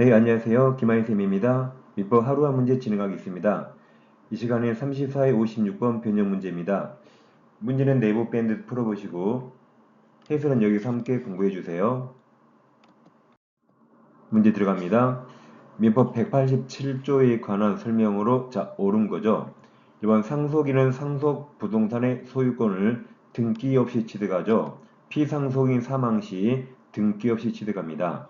네, 안녕하세요. 김하희쌤입니다. 민법 하루 한 문제 진행하겠습니다. 이 시간에 34회 56번 변형 문제입니다. 문제는 네이버 밴드 풀어보시고 해설은 여기서 함께 공부해 주세요. 문제 들어갑니다. 민법 187조에 관한 설명으로 자 옳은 거죠. 이번 상속인은 상속 부동산의 소유권을 등기 없이 취득하죠. 피상속인 사망 시 등기 없이 취득합니다.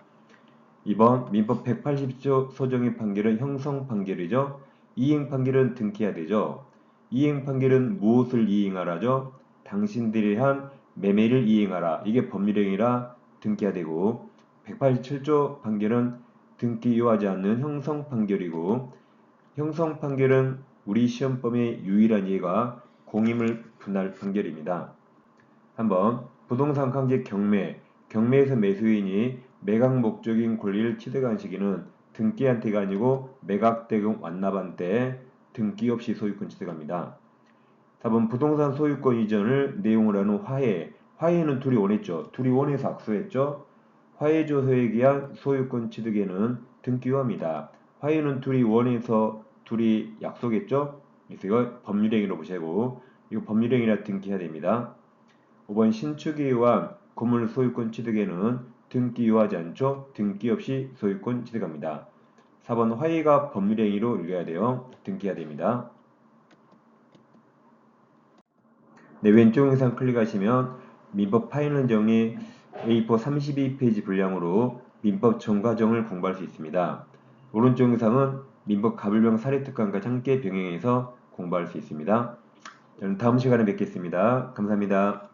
이번 민법 180조 소정의 판결은 형성 판결이죠. 이행 판결은 등기해야 되죠. 이행 판결은 무엇을 이행하라죠? 당신들이 한 매매를 이행하라. 이게 법률행위라 등기해야 되고 187조 판결은 등기 요하지 않는 형성 판결이고 형성 판결은 우리 시험범의 유일한 예가 공임을 분할 판결입니다. 한번 부동산 관계 경매, 경매에서 매수인이 매각 목적인 권리를 취득한 시기는 등기한테가 아니고 매각 대금 완납한 때 등기 없이 소유권 취득합니다. 4번 부동산 소유권 이전을 내용을 하는 화해. 화해는 둘이 원했죠. 둘이 원해서 악수했죠. 화해조서에 의한 소유권 취득에는 등기요합니다. 화해는 둘이 원해서 둘이 약속했죠. 그래서 이거 법률행위로 보시고 이거 법률행위라 등기해야 됩니다. 5번 신축에 의한 건물 소유권 취득에는 등기 요하지 않죠. 등기 없이 소유권 취득합니다. 4번 화해가 법률행위로 읽어야 돼요. 등기해야 됩니다. 네, 왼쪽 영상 클릭하시면 민법 파일은 정의 A4 32페이지 분량으로 민법 정과정을 공부할 수 있습니다. 오른쪽 영상은 민법 가불병 사례특강과 함께 병행해서 공부할 수 있습니다. 저는 다음 시간에 뵙겠습니다. 감사합니다.